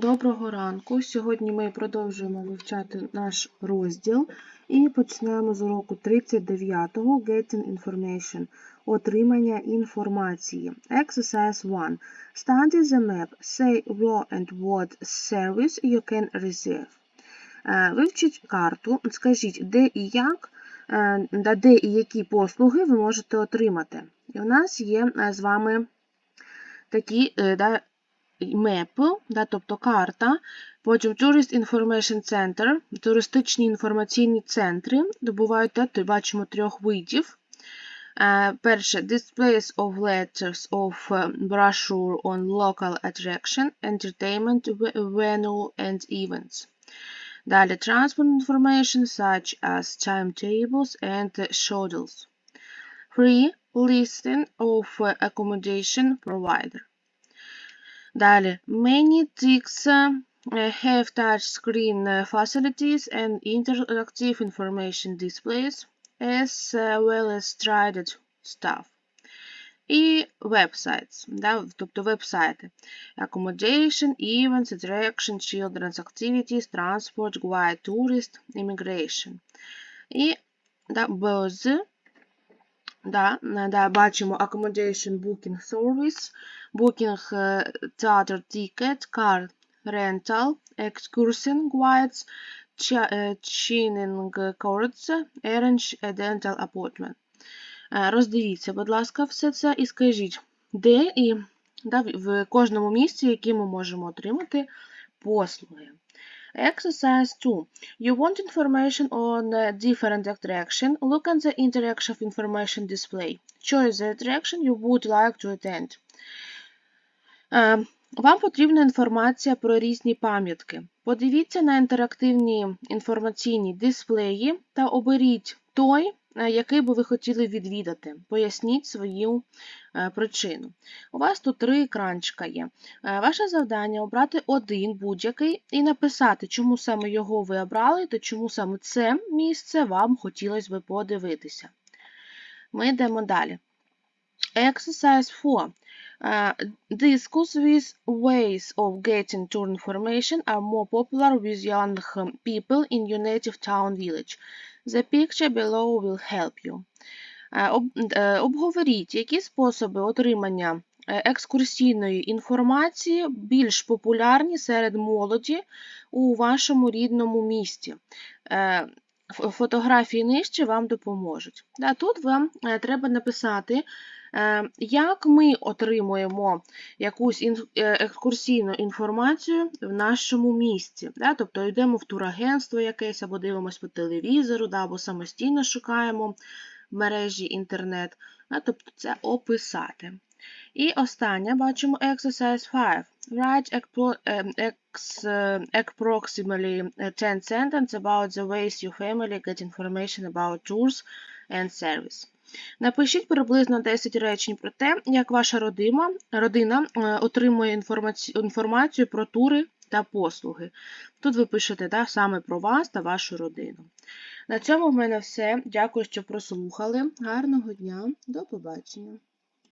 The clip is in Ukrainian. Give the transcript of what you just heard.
Доброго ранку. Сьогодні ми продовжуємо вивчати наш розділ і почнемо з уроку 39-го Getting Information. Отримання інформації. Exercise 1. Study the map. Say where and what service you can receive. Е, Вивчіть карту, скажіть, де і як, е, де і які послуги ви можете отримати. І у нас є е, з вами такі мепи, да, тобто карта, потім Tourist Information Center, туристичні інформаційні центри, добувають, то бачимо трьох видів. Е, Перше, displays of letters of е, brochure on local attraction, entertainment venue and events. Далі transport information such as timetables and schedules. Free listing of uh, accommodation provider. Далі many ticks uh, have touch screen uh, facilities and interactive information displays as uh, well as traded stuff. І websites, да, тобто веб-сайти. Accommodation, events, attraction, children's activities, transport, guide, tourist, immigration. І да, без, да, да, бачимо accommodation booking service, booking е, theater ticket, car rental, excursion guides, е, chinning courts, arrange a dental appointment. Е, Роздивіться, будь ласка, все це і скажіть, де і да, в кожному місці, які ми можемо отримати послуги. Exercise 2. You want information on uh, different attraction. Look at the interaction of information display. Choose the attraction you would like to attend. Е, Вам потрібна інформація про різні пам'ятки. Подивіться на інтерактивні інформаційні дисплеї та оберіть той, е, який би ви хотіли відвідати. Поясніть свою е, причину. У вас тут три екранчика є. Е, Ваше завдання обрати один будь-який і написати, чому саме його ви обрали та чому саме це місце вам хотілося би подивитися. Ми йдемо далі. Exercise 4. Uh, discuss with ways of getting to information are more popular with young people in your native town village. The picture below will help you. Е, е, Обговоріть, які способи отримання е, екскурсійної інформації більш популярні серед молоді у вашому рідному місті. Фотографії нижче вам допоможуть. Тут вам е, треба написати, е, як ми отримуємо якусь е, екскурсійну інформацію в нашому місті. Тобто йдемо в турагентство якесь, або дивимося по телевізору, або самостійно шукаємо в мережі інтернет. Тобто це описати. І останнє бачимо exercise 5. Write е, approximately 10 sentences about the ways your family get information about tours and service. Напишіть приблизно 10 речень про те, як ваша родина, родина е, отримує інформаці- інформацію про тури та послуги. Тут ви пишете да, саме про вас та вашу родину. На цьому в мене все. Дякую, що прослухали. Гарного дня. До побачення.